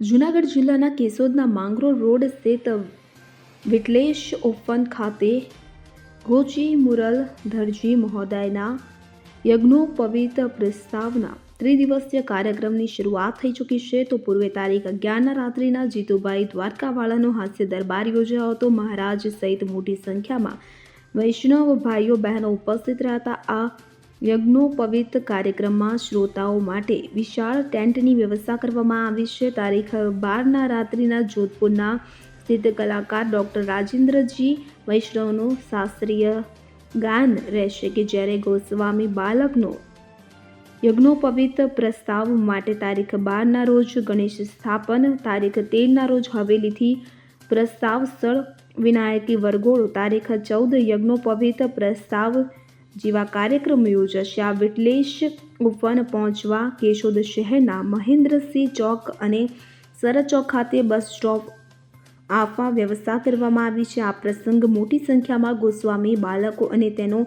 જૂનાગઢ જિલ્લાના કેશોદના માંગરોળ રોડ સ્થિત વિટલેશ ઓપન ખાતે ગોચી મુરલ ધરજી મહોદયના યજ્ઞોપવિત પ્રસ્તાવના ત્રિદિવસીય કાર્યક્રમની શરૂઆત થઈ ચૂકી છે. તો પૂર્વે તારીખ અગિયારના રાત્રિના જીતુભાઈ દ્વારકાવાળાનો હાસ્ય દરબાર યોજાયો હતો. મહારાજ સહિત મોટી સંખ્યામાં વૈષ્ણવ ભાઈઓ બહેનો ઉપસ્થિત રહ્યા હતા આ યજ્ઞોપવિત કાર્યક્રમમાં શ્રોતાઓ માટે વિશાળ ટેન્ટની વ્યવસ્થા કરવામાં આવી છે. તારીખ બારના રાત્રિના જોધપુરના સ્થિત કલાકાર ડૉક્ટર રાજેન્દ્રજી વૈષ્ણવનું શાસ્ત્રીય ગાન રહેશે કે જ્યારે ગોસ્વામી બાલકનો યજ્ઞોપવિત પ્રસ્તાવ માટે તારીખ બારના રોજ ગણેશ સ્થાપન, તારીખ તેરના રોજ હવેલીથી પ્રસ્તાવ સ્થળ, વિનાયકી વરઘોડો, તારીખ ચૌદ યજ્ઞોપવિત પ્રસ્તાવ જેવા કાર્યક્રમ યોજાશે. આ વિટલેશ ઉપવન પહોંચવા કેશોદ શહેરના મહેન્દ્રસિંહ ચોક અને સરદ ચોક ખાતે બસ સ્ટોપ આપવા વ્યવસ્થા કરવામાં આવી છે. આ પ્રસંગ મોટી સંખ્યામાં ગોસ્વામી બાળકો અને તેનો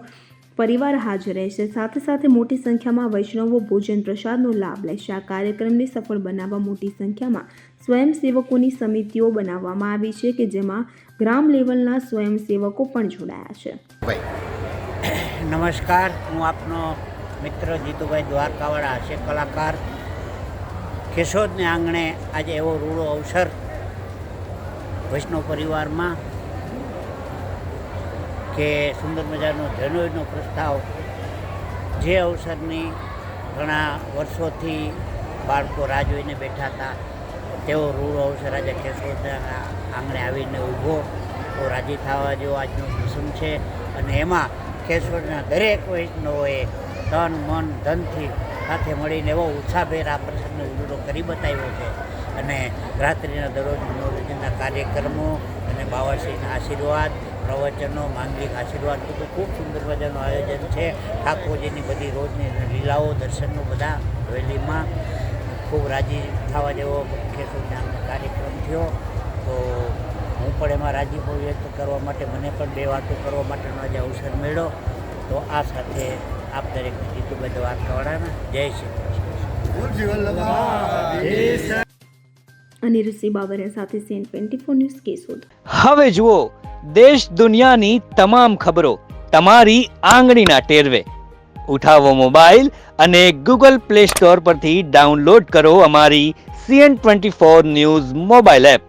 પરિવાર હાજર રહેશે. સાથે સાથે મોટી સંખ્યામાં વૈષ્ણવો ભોજન પ્રસાદનો લાભ લેશે. આ કાર્યક્રમને સફળ બનાવવા મોટી સંખ્યામાં સ્વયંસેવકોની સમિતિઓ બનાવવામાં આવી છે કે જેમાં ગ્રામ લેવલના સ્વયંસેવકો પણ જોડાયા છે. નમસ્કાર, હું આપનો મિત્ર જીતુભાઈ દ્વારકાવાળા, હાસ્ય કલાકાર. કેશોદને આંગણે આજે એવો રૂડો અવસર વૈષ્ણવ પરિવારમાં કે સુંદર મજાનો ધનોયનો પ્રસ્તાવ, જે અવસરની ઘણા વર્ષોથી બાળકો રાહ જોઈને બેઠા હતા. તેવો રૂડો અવસર આજે કેશોદના આંગણે આવીને ઊભો. તો રાજી થવા જેવો આજનો પ્રસંગ છે. અને એમાં કેશોદના દરેક વૈષ્ણવોએ તન, મન, ધનથી સાથે મળીને એવો ઉત્સાહભેર આ પ્રસંગનો ઉજળો કરી બતાવ્યો છે. અને રાત્રિના દરરોજ મનોરંજનના કાર્યક્રમો અને બાવાશ્રીના આશીર્વાદ, પ્રવચનો, માંગલિક આશીર્વાદ બધું ખૂબ સુંદર મજાનું આયોજન છે. ઠાકોરજીની બધી રોજની લીલાઓ, દર્શનનો બધા હવેલીમાં ખૂબ રાજી થવા જેવો કેશોદના કાર્યક્રમ થયો. તો હું પણ એમાં રાજીપો વ્યક્ત કરવા માટે મને પણ બે વાતો કરવા માટેનો આજે અવસર મળ્યો. તો આ સાથે આપ દરેકને જીતુભાઈ દ્વારકાવાળાના જય શ્રી કૃષ્ણ. અને ઋષિ બાબરિયા સાથે CN twenty four news Keshod હવે જુઓ દેશ દુનિયાની તમામ ખબરો તમારી આંગળીના ટેરવે. ઉઠાવો મોબાઈલ અને ગૂગલ પ્લે સ્ટોર પરથી ડાઉનલોડ કરો અમારી CN twenty four news mobile app.